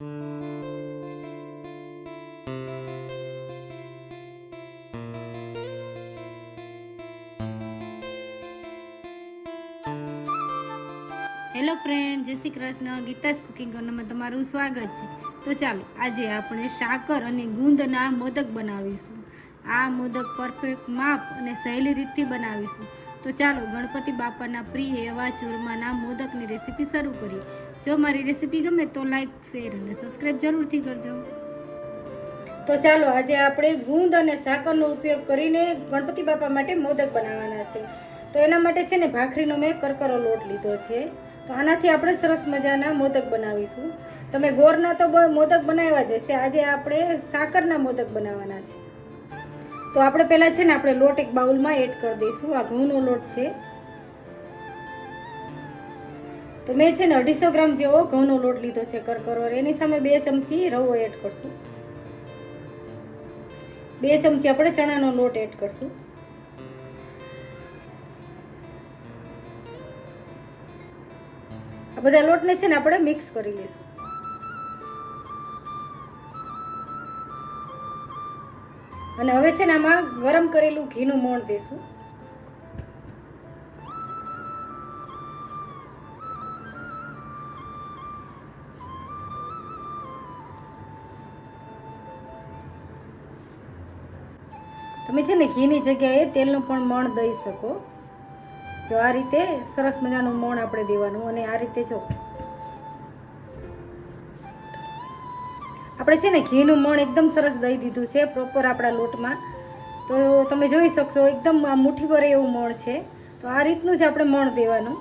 Hello friend જય Shri Krishna. Geeta's cooking કોર્નરમાં તમારું સ્વાગત છે. તો ચાલો, આજે આપણે સાકર અને ગુંદના મોદક બનાવીશું. આ મોદક પરફેક્ટ માપ અને સહેલી રીતથી બનાવીશું. તો ચાલો ગણપતિ બાપાના પ્રિય એવા ચૂરમાના મોદકની રેસીપી શરૂ કરીએ. જો મારી રેસીપી ગમે તો લાઈક શેર અને સબસ્ક્રાઈબ જરૂરથી કરજો. તો ચાલો આજે આપણે ગુંદ અને સાકરનો ઉપયોગ કરીને ગણપતિ બાપા માટે મોદક બનાવવાના છે. તો એના માટે છે ને ભાખરીનો મેં કરકરો લોટ લીધો છે. તો આનાથી આપણે સરસ મજાના મોદક બનાવીશું. તમે ગોરના તો મોદક બનાવ્યા જ હશે. આજે આપણે સાકરના મોદક બનાવવાના છે. તો આપણે પહેલાં છે ને આપણે લોટ એક બાઉલમાં એડ કરી દઈશું. આ ઘઉંનો લોટ છે. તો મેં છે ને અઢીસો ગ્રામ જેવો ઘઉંનો લોટ લીધો છે કરકરો એની સામે બે ચમચી રવો એડ કરશું. બે ચમચી આપણે ચણાનો લોટ એડ કરશું. આ બધા લોટને છે ને આપણે મિક્સ કરી લઈશું. અને હવે છે ને આમાં ગરમ કરેલું ઘીનું મોણ દેશું. તમે છે ને ઘીની જગ્યાએ તેલનું પણ મણ દઈ શકો. જો આ રીતે સરસ મજાનું મોણ આપણે દેવાનું અને આ રીતે જો આપણે છે ને ઘીનું મણ એકદમ સરસ દઈ દીધું છે પ્રોપર આપણા લોટમાં. તો તમે જોઈ શકશો, એકદમ આ મુઠ્ઠી ભરે એવું મણ છે. તો આ રીતનું જ આપણે મણ દેવાનું.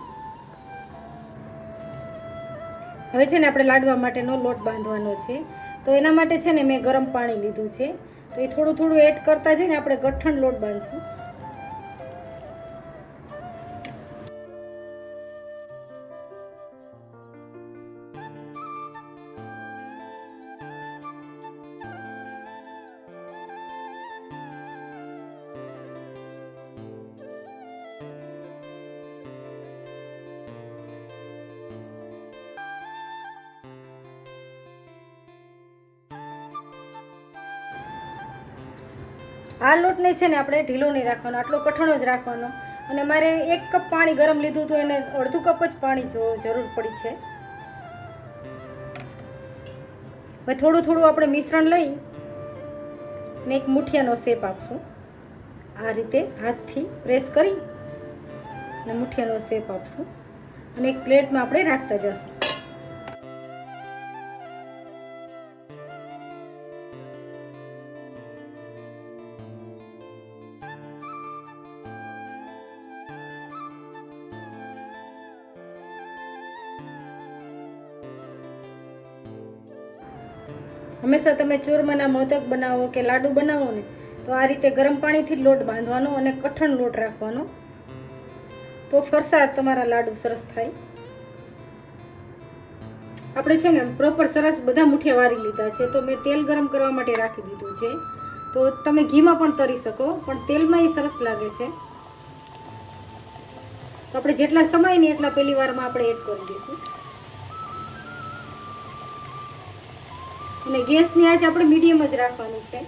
હવે છે ને આપણે લાડવા માટેનો લોટ બાંધવાનો છે. તો એના માટે છે ને મેં ગરમ પાણી લીધું છે. તો એ થોડું થોડું એડ કરતા જઈને આપણે ગઠ્ઠણ લોટ બાંધશું. આ લોટને છે ને આપણે ઢીલો નહીં રાખવાનો, આટલો કઠણો જ રાખવાનો. અને મારે એક કપ પાણી ગરમ લીધું હતું, એને અડધું કપ જ પાણી જો જરૂર પડી છે. થોડું થોડું આપણે મિશ્રણ લઈ ને એક મુઠિયાનો શેપ આપશું. આ રીતે હાથથી પ્રેસ કરી અને મુઠિયાનો શેપ આપશું. અને એક પ્લેટમાં આપણે રાખતા જશું. હંમેશા તમે ચૂરમાના મોદક બનાવો કે લાડુ બનાવો ને, તો આ રીતે ગરમ પાણીથી લોટ બાંધવાનો અને કઠણ લોટ રાખવાનો. તો ફરસા તમારા લાડુ સરસ થાય. આપણે છે ને પ્રોપર સરસ બધા મુઠિયા વારી લીધા છે, તો મેં તેલ ગરમ કરવા માટે રાખી દીધું છે. તો તમે ઘીમાં પણ તરી શકો, પણ તેલમાં એ સરસ લાગે છે. તો આપણે જેટલા સમય ને એટલા પહેલી વારમાં આપણે એડ કરી દઈશું. અને ગેસની આંચ આપણે મીડિયમ જ રાખવાની છે.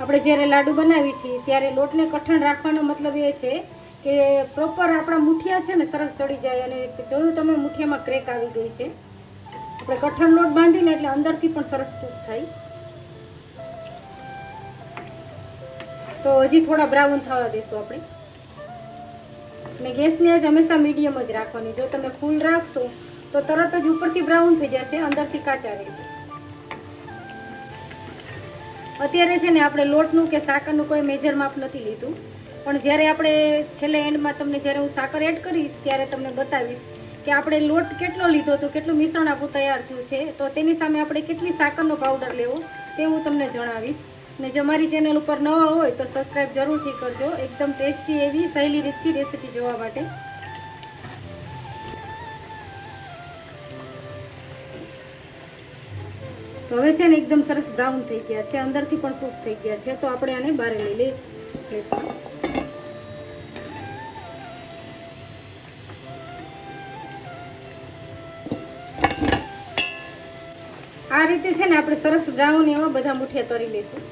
આપણે જ્યારે લાડુ બનાવીએ છીએ, ત્યારે લોટને કઠણ રાખવાનો મતલબ એ છે કે પ્રોપર આપણા મુઠિયા છે ને સરસ ચડી જાય અને જોયું તમે મુઠિયામાં ક્રેક આવી ગઈ છે. આપણે કઠણ લોટ બાંધીને એટલે અંદરથી પણ સરસ કૂક થાય. તો હજી થોડા બ્રાઉન થવા દેશું આપણે. અને ગેસની આજ હંમેશા મીડિયમ જ રાખવાની. જો તમે ફૂલ રાખશો, તો તરત જ ઉપરથી બ્રાઉન થઈ જશે, અંદરથી કાચા રહેશે. અત્યારે છે ને આપણે લોટનું કે સાકરનું કોઈ મેજર માપ નથી લીધું. પણ જ્યારે આપણે છેલ્લે એન્ડમાં તમને જ્યારે હું સાકર એડ કરીશ, ત્યારે તમને બતાવીશ કે આપણે લોટ કેટલો લીધો તો કેટલું મિશ્રણ આપણું તૈયાર થયું છે, તો તેની સામે આપણે કેટલી સાકરનો પાવડર લેવો, તે હું તમને જણાવીશ. ને જો મારી ચેનલ ઉપર નવા હોય તો સબસ્ક્રાઈબ જરૂરથી કરજો, એકદમ ટેસ્ટી એવી સહેલી રીતથી રેસીપી જોવા માટે. હવે છે ને એકદમ સરસ બ્રાઉન થઈ ગયા છે, અંદરથી પણ કૂક થઈ ગયા છે, તો આપણે આને બહાર લઈ લઈએ. આ રીતે છે ને આપણે સરસ બ્રાઉન એવા બધા મુઠિયા તરી લઈશું.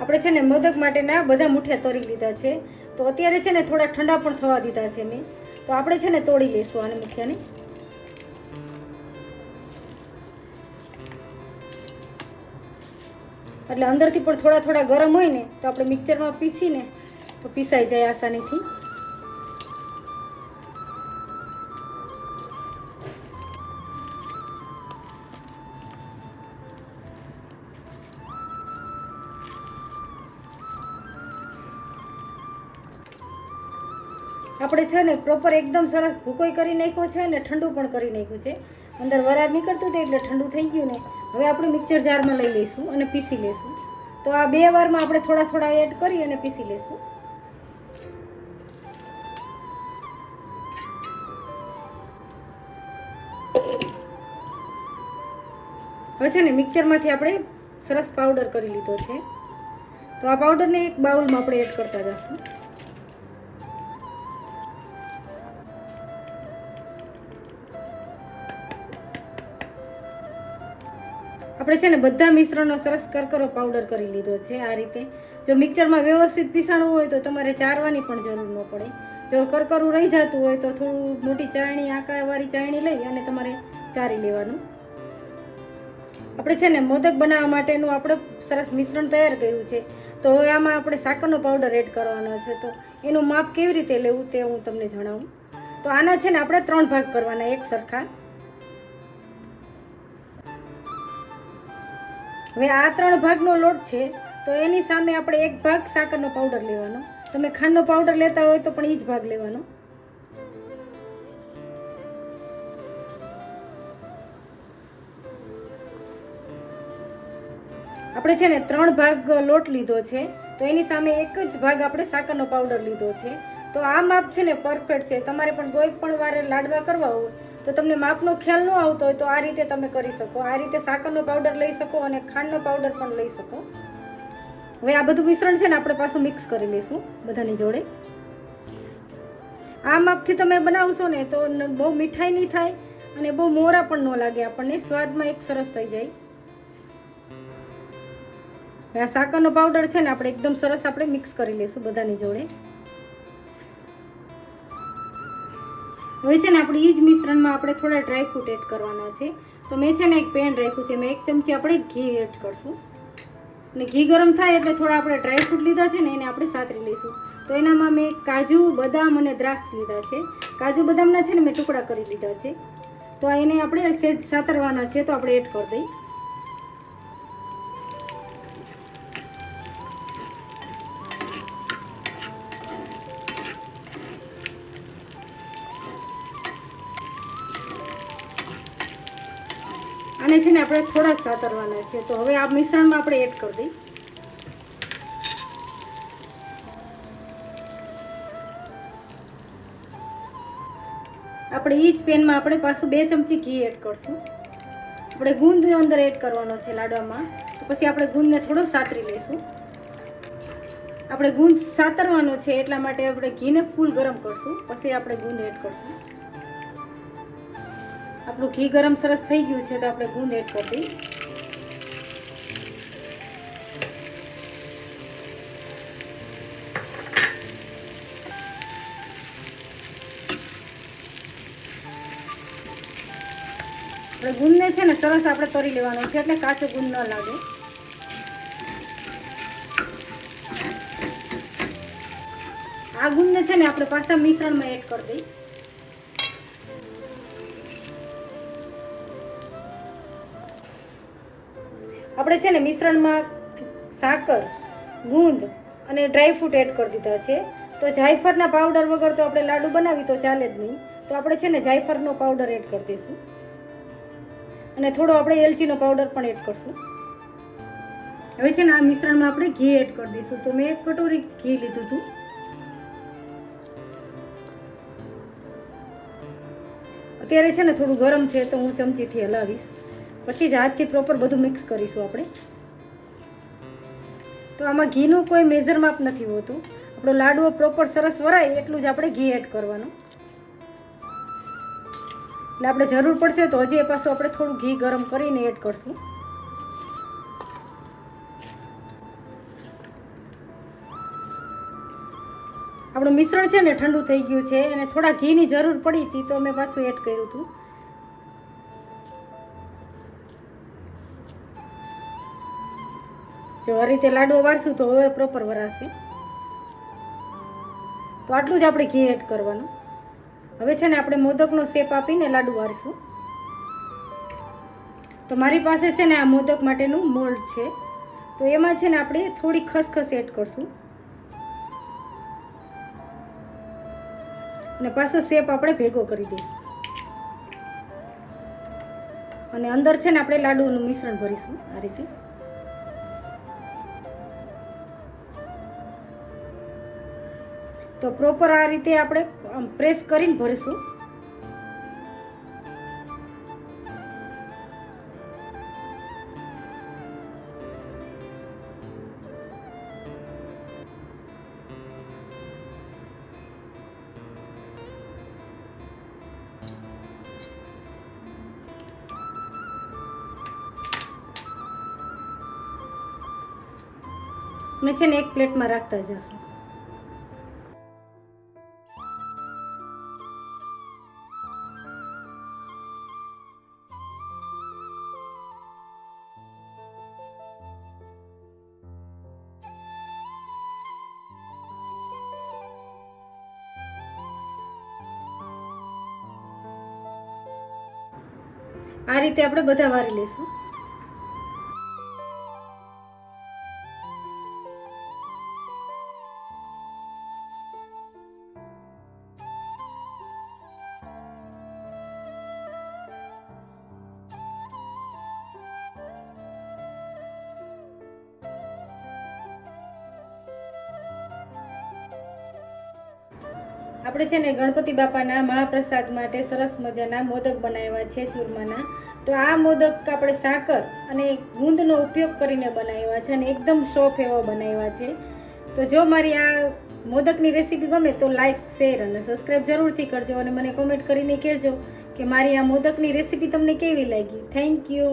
આપણે છે ને મોદક માટેના બધા મુઠિયા તરી લીધા છે. તો અત્યારે છે ને થોડા ઠંડા પણ થવા દીધા છે મેં. તો આપણે છે ને તોડી લઈશું આને મુઠિયાને. એટલે અંદરથી પણ થોડા થોડા ગરમ હોય ને, તો આપણે મિક્સરમાં પીસીને તો પીસાઈ જાય આસાનીથી. આપણે છે ને પ્રોપર એકદમ સરસ ભૂકોઈ કરી નાખ્યો છે ને ઠંડુ પણ કરી નાખ્યું છે. અંદર વરાળ નીકળતું હતું એટલે ઠંડુ થઈ ગયું ને. હવે આપણે મિક્સર જારમાં લઈ લઈશું અને પીસી લઈશું. તો આ બે વારમાં આપણે થોડા થોડા એડ કરી અને પીસી લઈશું. હવે છે ને મિક્સરમાંથી આપણે સરસ પાવડર કરી લીધો છે. તો આ પાવડરને એક બાઉલમાં આપણે એડ કરતા જશું. આપણે છે ને બધા મિશ્રણનો સરસ કરકરો પાવડર કરી લીધો છે આ રીતે. જો મિક્સરમાં વ્યવસ્થિત પીસાણું હોય તો તમારે ચારવાની પણ જરૂર ન પડે. જો કરકરું રહી જતું હોય તો થોડું મોટી ચાણી આકારવાળી ચાયણી લઈ અને તમારે ચારી લેવાનું. આપણે છે ને મોદક બનાવવા માટેનું આપણે સરસ મિશ્રણ તૈયાર કર્યું છે. તો હવે આમાં આપણે સાકરનો પાવડર એડ કરવાનો છે. તો એનું માપ કેવી રીતે લેવું તે હું તમને જણાવું. તો આના છે ને આપણે ત્રણ ભાગ કરવાના, એક સરખા. હવે આ ત્રણ ભાગનો લોટ છે, તો એની સામે આપણે એક ભાગ સાકરનો પાવડર લેવાનો. તમે ખાંડનો પાવડર લેતા હોય તો પણ એ જ ભાગ લેવાનો. આપણે છે ને ત્રણ ભાગ લોટ લીધો છે, તો એની સામે એક જ ભાગ આપણે સાકરનો પાવડર લીધો છે. તો આ માપ છે ને પરફેક્ટ છે. તમારે પણ કોઈ પણ વારે લાડવા કરવા હોય તો તમને માપનો ખ્યાલ ન આવતો હોય તો આ રીતે તમે કરી શકો. આ રીતે સાકરનો પાવડર લઈ શકો અને ખાંડનો પાવડર પણ લઈ શકો. હવે આ બધું મિશ્રણ છે ને આપણે પાછું મિક્સ કરી લઈશું બધાની જોડે. આ માપથી તમે બનાવશો ને તો બહુ મીઠાઈ નહીં થાય અને બહુ મોરા પણ ન લાગે આપણને. સ્વાદમાં એક સરસ થઈ જાય. આ સાકરનો પાવડર છે ને આપણે એકદમ સરસ આપણે મિક્સ કરી લઈશું બધાની જોડે. હવે છે ને આપણે એ જ મિશ્રણમાં આપણે થોડા ડ્રાયફ્રૂટ એડ કરવાના છે. તો મેં છે ને એક પેન રાખ્યું છે. મેં એક ચમચી આપણે ઘી એડ કરશું. અને ઘી ગરમ થાય એટલે થોડા આપણે ડ્રાયફ્રૂટ લીધા છે ને એને આપણે સાતરી લઈશું. તો એનામાં મેં કાજુ, બદામ અને દ્રાક્ષ લીધા છે. કાજુ, બદામના છે ને મેં ટુકડા કરી લીધા છે. તો એને આપણે સેજ સાતરવાના છે તો આપણે એડ કરી દઈ આને છે ને આપણે થોડા સાતરવાના છે તો હવે આ મિશ્રણમાં આપણે એડ કરી દઈએ. આપણે એ જ પેનમાં આપણે પાછું બે ચમચી ઘી એડ કરશું. આપણે ગુંદ અંદર એડ કરવાનો છે લાડવામાં. તો પછી આપણે ગુંદને થોડો સાતરી લઈશું. આપણે ગુંદ સાતરવાનો છે એટલા માટે આપણે ઘીને ફૂલ ગરમ કરશું. પછી આપણે ગુંદ એડ કરશું. આપણું ઘી ગરમ સરસ થઈ ગયું છે તો આપણે ગુંદ એડ કરી આપણે ગુંદને છે ને સરસ આપણે તરી લેવાનો છે એટલે કાચો ગુંદ ન લાગે. આ ગુંદને છે ને આપણે પાછા મિશ્રણમાં એડ કરી દઈએ. આપણે છે ને મિશ્રણમાં સાકર, ગુંદ અને ડ્રાયફ્રૂટ એડ કરી દીધા છે. તો જાયફળના પાવડર વગર તો આપણે લાડુ બનાવી તો ચાલે જ નહીં. તો આપણે છે ને જાયફળનો પાવડર એડ કરી દઈશું. અને થોડો આપણે એલચીનો પાવડર પણ એડ કરશું. હવે છે ને આ મિશ્રણમાં આપણે ઘી એડ કરી દઈશું. તો મેં એક કટોરી ઘી લીધું હતું. અત્યારે છે ને થોડું ગરમ છે તો હું ચમચીથી હલાવીશ. પછી જ હાથથી પ્રોપર બધું મિક્સ કરીશું આપણે. તો આમાં ઘીનું કોઈ મેઝર માપ નથી હોતું. આપણો લાડવો પ્રોપર સરસ વરાય એટલું જ આપણે ઘી એડ કરવાનું. એટલે આપણે જરૂર પડશે તો હજી એ પાછું આપણે થોડું ઘી ગરમ કરીને એડ કરશું. આપણું મિશ્રણ છે ને ઠંડુ થઈ ગયું છે અને થોડા ઘીની જરૂર પડી હતી તો મેં પાછું એડ કર્યું હતું. જો આ રીતે લાડવો વારશું તો હવે પ્રોપર વરાશે. તો આટલું જ આપણે ઘી એડ કરવાનું. હવે છે ને આપણે મોદકનો શેપ આપીને લાડુ વારશું. તો મારી પાસે છે ને આ મોદક માટેનું મોલ્ડ છે. તો એમાં છે ને આપણે થોડી ખસખસ એડ કરશું. અને પાછો શેપ આપણે ભેગો કરી દઈશું. અને અંદર છે ને આપણે લાડુનું મિશ્રણ ભરીશું આ રીતે. તો પ્રોપર આ રીતે આપણે પ્રેસ કરીને ભરીશું. મેં છે ને એક પ્લેટમાં રાખતા જશું આ રીતે આપણે બધા વારી લેશું આપણે છે ને ગણપતિ બાપાના મહાપ્રસાદ માટે સરસ મજાના મોદક બનાવ્યા છે ચૂરમાના. તો આ મોદક આપણે સાકર અને ગુંદનો ઉપયોગ કરીને બનાવ્યા છે અને એકદમ સોફ એવા બનાવ્યા છે. તો જો મારી આ મોદકની રેસીપી ગમે તો લાઇક શેર અને સબસ્ક્રાઈબ જરૂરથી કરજો અને મને કોમેન્ટ કરીને કહેજો કે મારી આ મોદકની રેસીપી તમને કેવી લાગી. Thank you